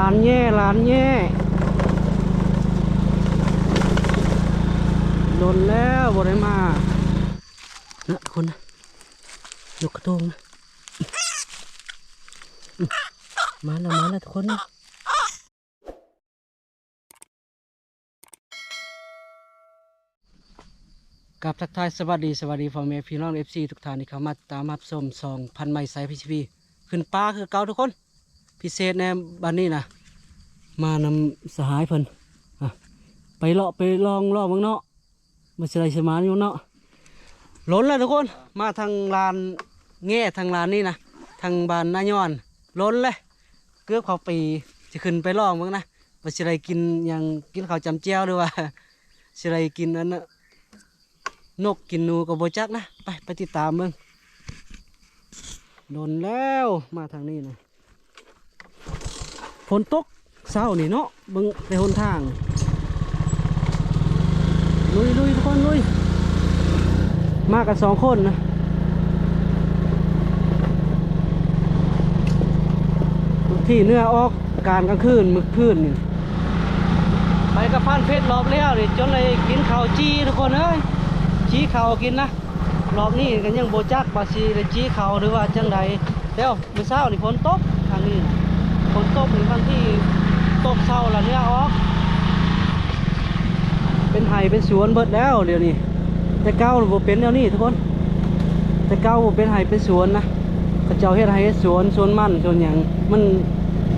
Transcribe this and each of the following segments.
ร้านแย่ร้านแย่โดนแล้วบ่ได้มานะคนนะยกกระโตงนะมาแล้วมาแล้วทุกคนนะกับทักทายสวัสดีสวัสดีพ่อแม่พี่น้องเอฟซีทุกท่านที่เข้ามาตามรับชมซองพันไม้ไซพีชีพีขึ้นป้าคือเก่าทุกคน พิเศษในบ้านนี้นะมานำสหายเพิ่นไปเลาะไปลองเลาะเมืองเนาะมาสิไรสมานอยู่เนาะล้นแล้วทุกคนมาทางลานแง่ทางลานนี่นะทางบ้านนายอนล้นเลยเกือบเขาปีจะขึ้นไปลองเมืองนะมาสิไรกินหยังกินข้าวจำเจียวหรือว่าสิไรกินอันนะนกกินนูกับโบจักนะไปไปติดตามเมืองโดนแล้วมาทางนี้นะ ฝนตกเศร้านี่เนาะเบิ่งในหนทางลุยลุยทุกคนลุยมากันสองคนนะที่เนื้อออกการกลางคืนมึกคืนนี่ไปกับพันเพชรรอบแล้วนี่จนเลยกินข้าวจีทุกคนเอ้ยจีข้าวกินนะรอบนี้กันยังโบจักบาซีเลยจีข้าวหรือว่าจังใดแล้วมื้อเช้านี่ฝนตก ฝนตกถึงบางที่ตกเศร้าละเนี่ยออก เป็นไห่เป็นสวนเบิดแล้วเดี๋ยวนี้แต่เก้าบ่เป็นเดี๋ยวนี้ทุกคน แต่เก้าบ่เป็นไห่เป็นสวนนะเขาเจ้าเฮ็ดไห่เฮ็ดสวนสวนมั่นสวนหยังมัน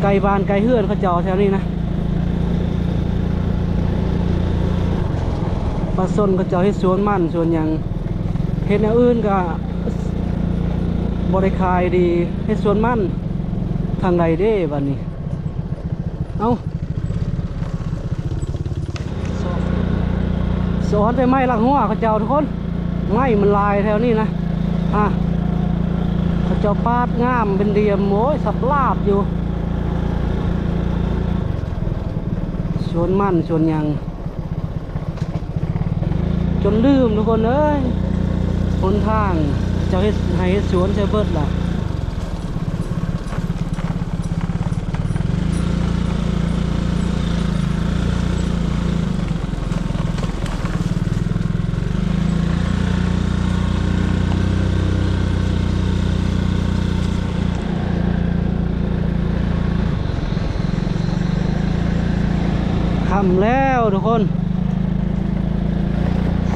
ไกลบานไกลเฮือนเขาเจ้าแถวนี้นะปลาส้นเขาเจ้าเฮ็ดสวนมั่นสวนหยังเฮ็ดแนวอื่นก็บ่ได้ขายดีเฮ็ดสวนมั่น ทางใดเด้บัดนี้ เอาสอนไปไม้หลังหัวเขาเจ้าทุกคนไม้มันลายแถวนี้นะ อะเขาเจ้าปาดงามเป็นเดียมโอ้ยสับลาบอยู่ชวนมั่นชวนยัง จนลืมทุกคนเอ้ยหนทางเจ้าเฮ็ดให้เฮ็ดสวนเชเบิดล่ะ ค่ำแล้วทุกคน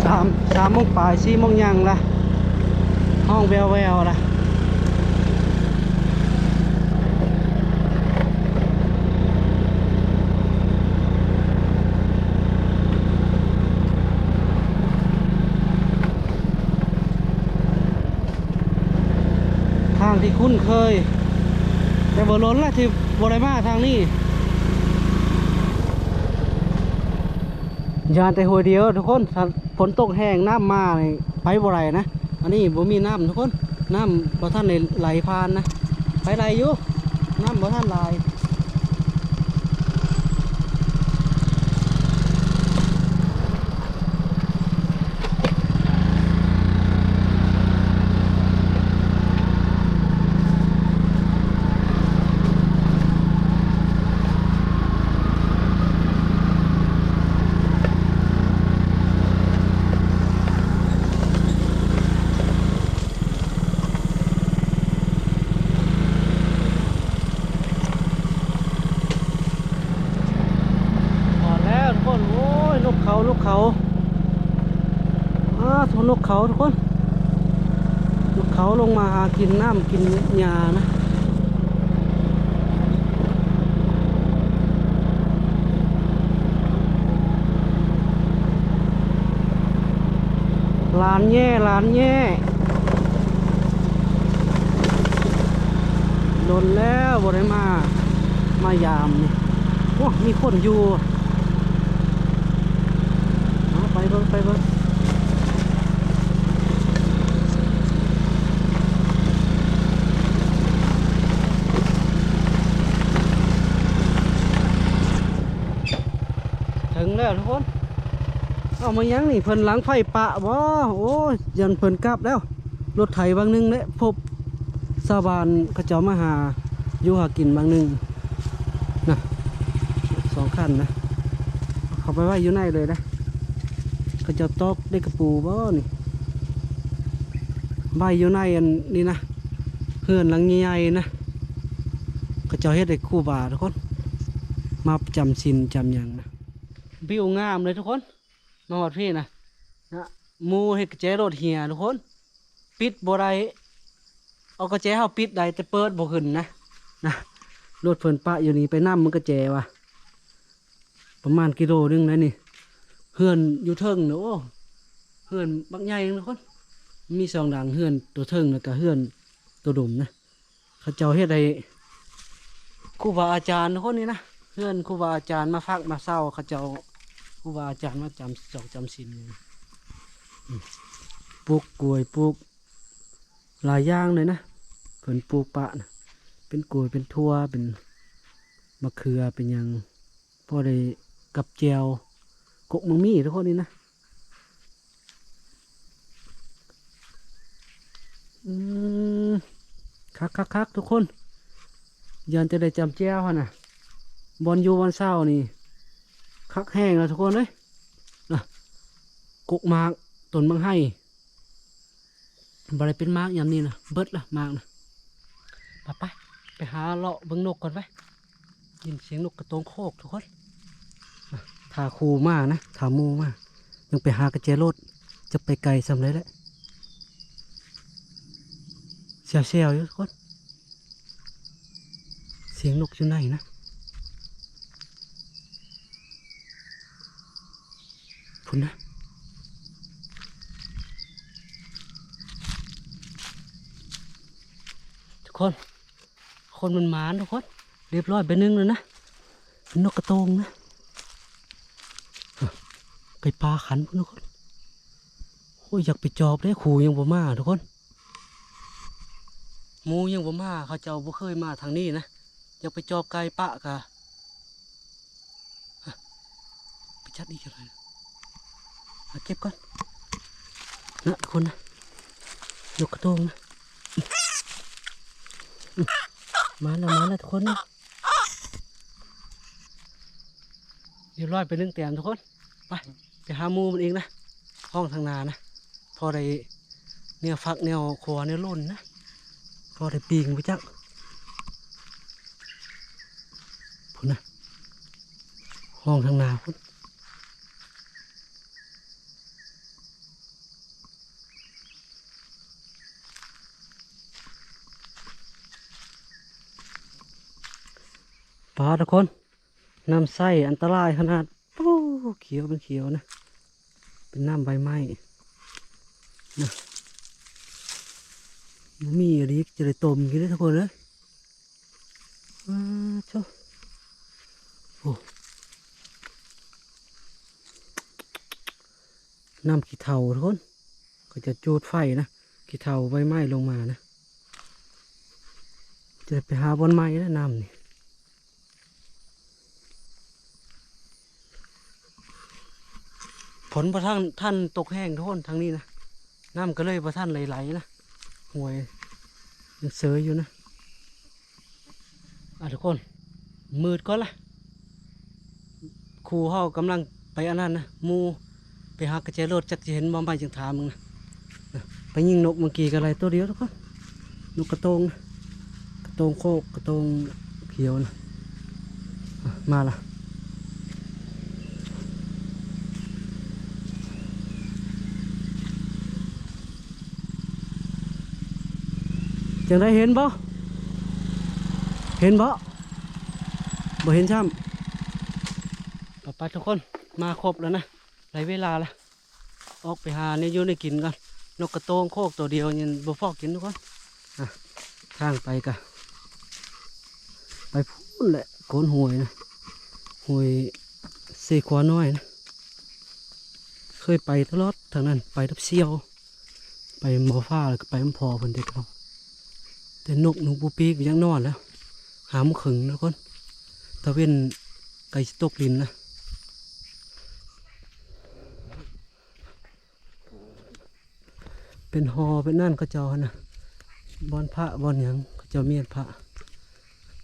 สามมโมงปลายสี่โมงยังละห้องแววแววละทางที่คุ้นเคย แต่บ่ล้นละที่บริมาทางนี้ยานแต่หัวเดียวทุกคนถ้า ฝนตกแห้งน้ำมาไปบ่ไรนะ อันนี้บ่มีน้ำทุกคน น้ำบ่ท่านในไหลผ่านนะ ไปไหลอยู่ น้ำบ่ท่านไหลพอแล้วทุกคน โอ้ยนกเขานกเขาอ้า ทุกคนนกเขาลงมาหากินน้ำกินหญ้านะลานแย่ลานแย่โดนแล้วบ่ได้มามายามนี่โอ้มีคนอยู่ไปเบิ่งไปเบิ่ง งแล้วทุกคน เอามายังนี่เพิ่นล้างไฟปะบ่โอ้ยยันเพิ่นกลับแล้ว รถไถบางหนึงเนี่ยพบสาวบานเขาเจ้ามาหาอยู่หากินบางหนึงนะสองขั้นนะเขาไปไว้อยู่ในเลยนะเขาเจะตอกได้กระปูบ่นี่ใบอยู่ในอันนี้นะเฮือนหลังใหญ่นะเขาเจเฮ็ดได้คู่บาทุกคนมาจำสินจำหยังนะ วิวงามเลยทุกคนมาหอดพี่นะนะมูเฮ็ดกระเจรถเหียทุกคน ปิดบ่ได้เอากระเจเฮาปิดได้แต่เปิดบ่ขึ้นนะนะรถเพิ่นปะอยู่นี่ไปน้ำมันกระเจวะประมาณกิโลนึงนะนี่เฮือนอยู่เทิงเนอะโอ้เฮือนบักใหญ่ทุกคน มีสองดังเฮือนตัวเทิงแล้วก็เฮือนตัวดุมนะเขาเจ้าเฮ็ดได้ครูบาอาจารย์ทุกคนนี่นะเฮือนครูบาอาจารย์มาฟักมาเศร้าเขาเจ้า รูบาอาจารย์มาจำจอกจำศีลอยู่นปลูกกล้วยปลูกหลายอย่างเลยนะเพิ่นปลูกปะนะเป็นกล้วยเป็นทั่วเป็นมะเขือเป็นยังพอได้กับแจวกกมังมีทุกคนนี่นะคักคักคักทุกคนยันจะได้จำแจ้วหั่นน่ะบอลยู่วันเศร้านี่ คักแห้งแล้วทุกคนเลยนะกุกมากต้นบางให้บอะไรเป็นมากอย่ามนี้นะเบิดละมากนะไปไปไปหาเลาะเบิ่งนกก่อนไปยินเสียงนกกระโตงโคกทุกคนนะทาคูมากนะทามูมากยังไปหากระเจรถจะไปไกลสำเลยแหละเสียวเสียวๆอยู่ทุกคน เสียงนกอยู่ไหนนะ พุ่นนะทุกคน คนมันหมานทุกคน เรียบร้อยไปนึงเลยนะเป็นนกกระโตงนะไก่ปลาขันพุ่นทุกคนโอ้ยอยากไปจอบได้ขู่ยังบ่มาทุกคนมูยังบ่มาเขาเจ้าบ่เคยมาทางนี้นะอยากไปจอบไก่ปะกะไปจัดอีกอะไรนเอา เก็บก่อนนะทุกคนนะยกกระโตงนะมาแล้วมาแล้วทุกคนนะเรียบร้อยไปนึ่งแต้มทุกคน ไปไปหามูมันเองนะ ห้องทางนานะ พอได้เนี่ยฟักแนวครัวเนี่ยล่นนะ พอได้ปีงไปจักพุ่นนะ ห้องทางนาพุ่น ปลาทุกคนน้ำไส้อันตรายขนาดปู้เขียวเป็นเขียวนะ เป็นน้ำใบไม้นะมีอะไรจะได้ต้มกินได้ทุกคนเลยว้าเจ้าโอ้น้ำขี้เถ้าทุกคนก็จะจูดไฟนะขี้เถ้าใบไม้ลงมานะ จะได้ไปหาบอนไม้แล้วน้ำนี่ ผลประท่านท่านตกแห้งทุกคนทางนี้นะน้ำก็เลยประท่านไหลๆนะห่วยยังเสยอยู่นะอะทุกคน มืดก่อนละครูเขากำลังไปอันนั้นนะมูไปหากระเจรถจักจะเห็นบ่ไม่จังถามมึงนะไปยิงนกเมื่อกี้กันอะไรตัวเดียวทุกคนนกกระโตงกระโตงโคกกระโตงเขียวนะอะมาละ จังได้เห็นบ่เห็นบ่บ่เห็นซ้ำปะปทุกคนมาครบแล้วนะได้เวลาละออกไปหาเนี่ยอยู่ในกินก่อนนกกระโตงโคกตัวเดียวยังบ่ฟอกกินทุกคนอะทางไปกะไปพูนแหละโกนหวยนะหวยเสขวาน้อยนะเคยไปตลอดทางนั้นไปทับเซียว ไปหมอฟ้าแล้วก็ไปมพอเพิ่นเด็กเขา แต่นกหนูปูปีกยังนอนแล้ว หามขึงนะทุกคนตะเว้นไก่ตกลินนะเป็นหอเป็นนั่นก็จอนะบอนพระบอนยังก็จอเมียนพระ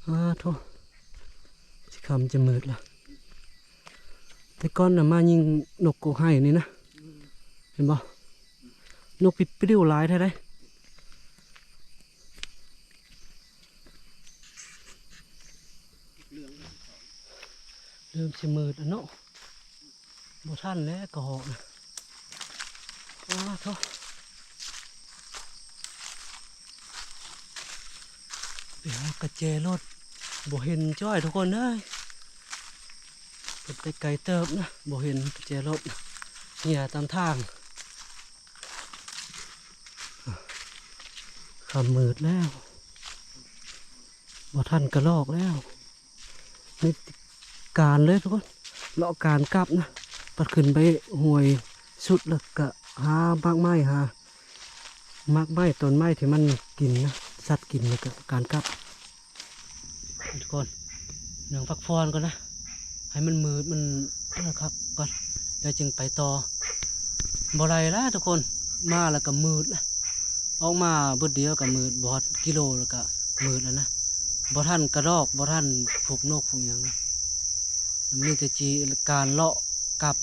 อ้าโทสิคำจะมืดละแต่ก้อนน่ะมายิงนกโกให้นี่นะ เห็นบ่นกปิดปลิ้วลายแท้ได้ เริ่มสิมืดอะเนาะบ่ทันแล้วก็หอกนะอ้าวโทไปหากระเจรถบ่เห็นจ้อยทุกคนเอ้ยเป็นไปไกลเติบนะบ่เห็นกุญแจรถเหี่ยตามทางขำมืดแล้วบ่ทันกระลอกแล้วนี่ การเลยทุกคนเลาะการกลับนะปัดขึ้นไปห่วยสุดแล้วก็หามากไม้หามากไม้ต้นไม้ที่มันกินนะสัตว์กินแล้วก็การกลับทุกคนหนั่งพักฟอนก่อนนะ ให้มันมืดมันนะครับก่อนแล้วจึงไปต่อบ่ไรแล้วทุกคนมาแล้วก็มืดล้วออกมาเบิดเดียวก็มืดบอดกิโลแล้วก็มืดแล้วนะบ่ท่านกระรอกบ่ท่านพวกนกพวกหยังนะ มีแต่จีการเลาะกับ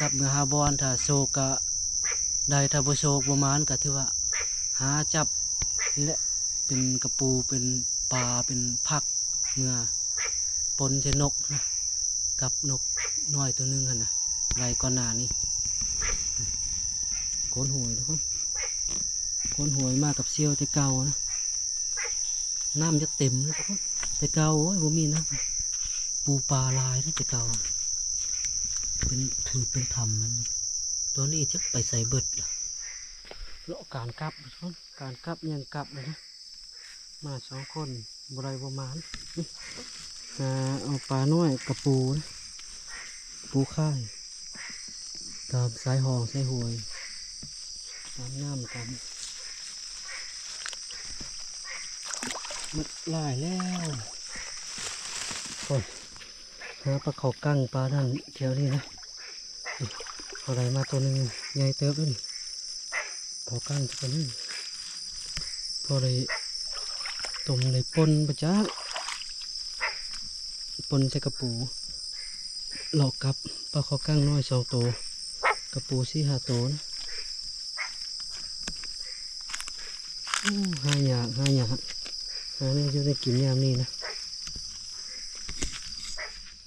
กับเมื่อหาบอนถ้าโซกะได้ถ้าบ่โซกบ่มานก็ถือว่า หาจับนี่แหละเป็นกระปูเป็นปลาเป็นผักเมื่อปนใช่นกนะกับนกน้อยตัวหนึงกันนะไรก่อนหน้านี้โกนหวยทุกคนโกนหวยมากับเซียวแต่เก่านะน้ำจะเต็มเลยทุกคนแต่เก่าโอ้ยผมมีนะ ปูปลาลายนะแต่เก่าเป็นถือเป็นธรรมมันตัวนี้จะไปใส่เบิดล่ะเลาะการกลับทุกคนการกลับยังกลับเลยนะมาสองคนบรประมาณนี่หาเอาปลาน้อยกับปูนะปูค่ายตามสายหองสายหวยตามน้ำกันมันหลายแล้วคน หาปลาเขากั้งปลานั่นแถวนี้นะอะไรมาตัวหนึ่งใหญ่เติบแล้วนี่เขากั้งตัวนี้พอเลยต้มเลยปนประจ้าปนใส่กระปูหลอกกับปลาคอกั้งน้อยสองตัวกระปูสี่ห้าตัวนะห้าหยากห้าหยากหาเนี่ยจะได้กินยามนี้นะ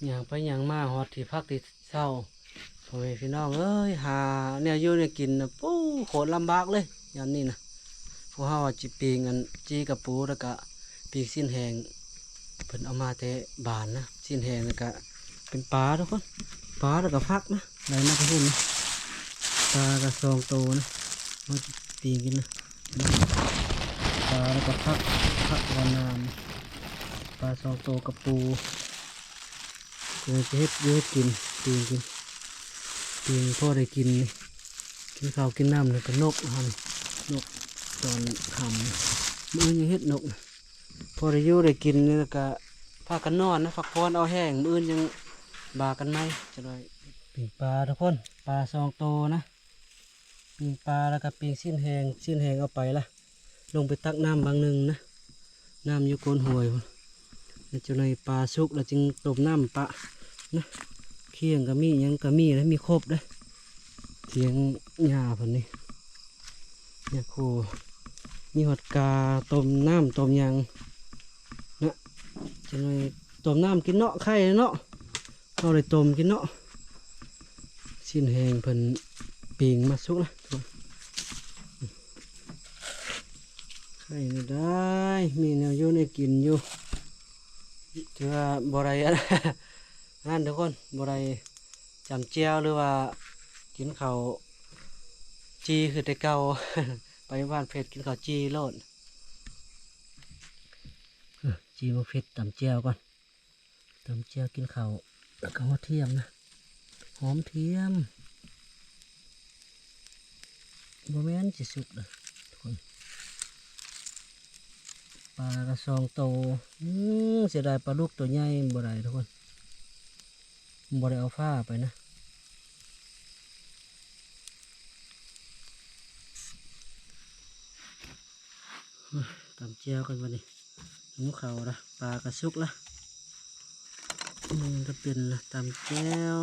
อย่างไปอย่างมาหอดที่พักที่เศร้าพ่อแม่พี่น้องเอ้ยหาเนี่ยอยู่เนี่ยกินนะปู้โคตรลำบากเลยยามนี้นะพวกเขาจิปีงอันจีกระปูแล้วก็ปีกสิ้นแหงเพิ่นเอามาแต่บานนะสิ้นแหงแล้วก็เป็นปลาทุกคนปลาแล้วก็พักนะไหลมาก็พุ่นนะปลากระซองโตนะมาปีนกินนะปลาแล้วก็พักพักวันนามปลาซองโตกับปู กูจะเฮ็ดเยอะกินปีนกินปีนพ่อได้กินนี่กินข้าวกินน้ำแล้วก็นกหันนกตอนคำมือยังเฮ็ดนกนะพอได้ยู่ได้กินนี่แล้วก็พากันนอนนะฝักพรเอาแห้งมืออื่นยังบากันไหมจะได้ปิงปลาทุกคนปลาสองโตนะปิงปลาแล้วก็ปิงสิ้นแหงสิ้นแหงเอาไปละลงไปตักน้ำบางหนึ่งนะน้ำอยู่โกนห่วยพุ่นแล้วจะในปลาสุกแล้วจึงต้มน้ำปะ นะเคียงก็มียังก็มีแล้วมีครบเด้อเทียงหญ้าพันนี่เนี่ยครูมีหอดกาต้มน้ำต้มยังนะจะหน่อยต้มน้ำกินเนาะไข่เนาะเอาเลยต้มกินเนาะสิ้นแหงเพิ่นปิงมาสุกนะไข่นี่ได้มีแนวอยู่ในกินอยู่ถือว่าบ่ไรอัน นั่นทุกคนบ่ไรจำเจียวหรือว่ากินข้าวจีคือแต่เก่าไปบ้านเพชรกินข้าวจีโลดจีมาเผ็ดตำเจียวก่อนตำเจียวกินข้าวแล้วก็หัวเทียมนะหอมเทียมบะแม่นจะสุกเลยทุกคนปลากระซองโตอือเสียดายปลาลูกตัวใหญ่บ่ได้ทุกคน บริเอาฟ้าไปนะตำเจียวกันวันนี้หมูเขาละปลากระสุกละมันจะเป็นละตำแก้ว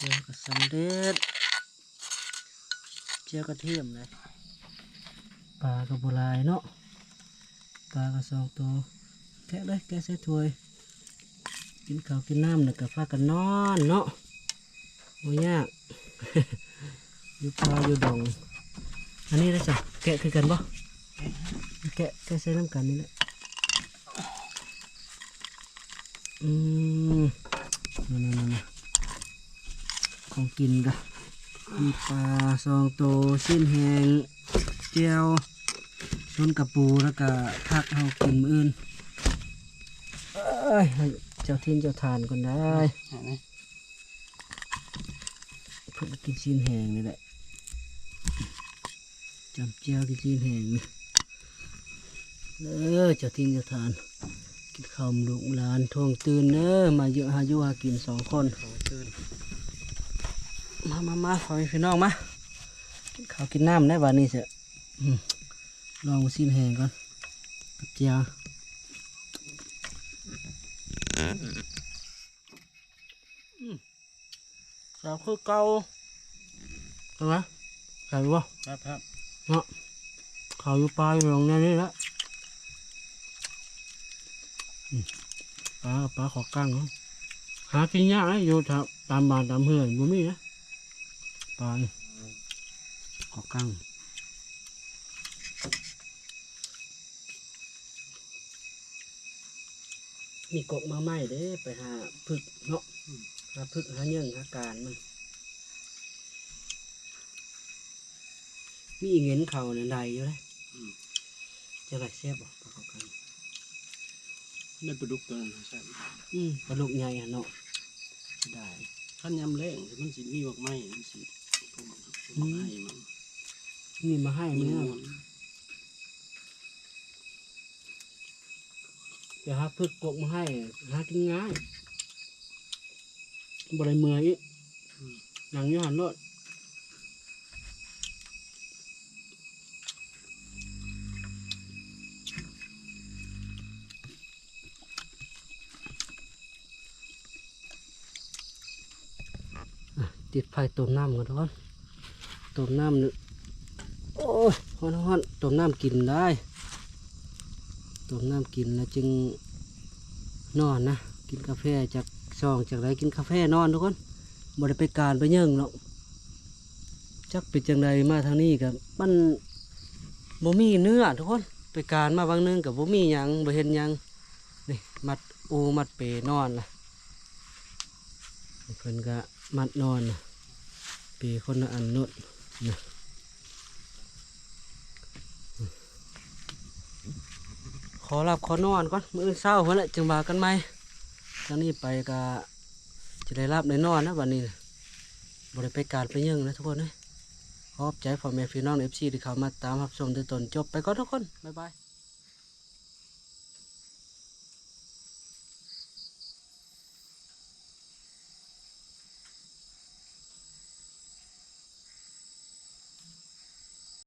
เจียวก็สำเร็จเจียวกระเทียมเลยปลาก็บหลายเนาะปลาก็สองตัวแกะเลยแกะใส่ถ้วย กินข้าวกินน้ำแล้วก็พากันนอนเนาะโอ้ยากอยู่ป่าอยู่ดงอันนี้ได้จ้ะแกะคือกันบ่แกะแกะใส่น้ำกันนี่แหละอืมนั่นนั่น ของกินกะมีปลาซองโตชิ้นแหงเจียวต้นกระปูแล้วก็ทักเฮากินมื้ออื่นเอ้ยเจ้าทิ้นเจ้าทานก่อนได้เห็นไหมเพื่อกินชิ้นแหงนี่แหละจำเจียวกินชิ้นแหงนี่เออเจ้าทิ้นเจ้าทานกินข้าวลูกหลานทวงตื่นเด้อมาเยอะหายู่หากินสองคนตื่น มามามาขอให้พี่น้องมากินข้าวกินน้ำได้บ้านนี้เสอะอืมลองสิ้นแหงก่อนกับเจียวอืมสาวคือเก่าใช่ไหมใส่บ่ครับครับเนาะเขาอยู่ปลายอยู่ตรงนี้นี่แหละอืมปลากับปลาขอกั้งเนาะหากินยากนะอยู่แถวตามบ้านตามเฮือนบ่มีนะ ปลานี่ขอกั้งมีกกมาไหมเด้ไปหาพึกเนาะหาพึกหาเยื่องหาการมันมีเงินเขาในใดอยู่เลยจะไหลเสียบบ่ปลาเขากันได้ปลาดุกตัวนั้นใช่อืมปลาลูกใหญ่อะเนาะได้ขั้นยำแรงมันสิมีบอกไม้มันสิผมผมให้มั นมีมาให้มีไหมมอะวนเดี๋ยวหาพึกกกมาให้หากินง่ายบริเมื่อยอีกหนังอยูหันรถติดไฟต้มน้ำก่อนทุกคน ต้มน้ำนึโอ้ยฮอนฮอนๆต้มน้ำกินได้ต้มน้ำกินแล้วจึงนอนนะ กินกาแฟจากซองจากไรกินกาแฟนอนทุกคนบ่ได้ไปการไปเยิ่งหรอกจักเป็นจังใดมาทางนี้กับมันบ่มีเนื้อทุกคนไปการมาบางนึงกับบ่มีหยังบ่เห็นหยังนี่มัดอูมัดเปนอนล่ะเพิ่นก็มัดนอนเปคนละอันนุดน ขอหลับขอนอนก่อนมื้อเช้าพุ่นแหละจึงมากันไหมทางนี้ไปก็จะได้รับได้นอนนะวันนี้บริไปการไปยังนะทุกคนนะขอบใจพ่อแม่พี่น้องเอฟซีที่เขามาตามรับชมจนตนจบไปก่อนทุกคน บ๊ายบาย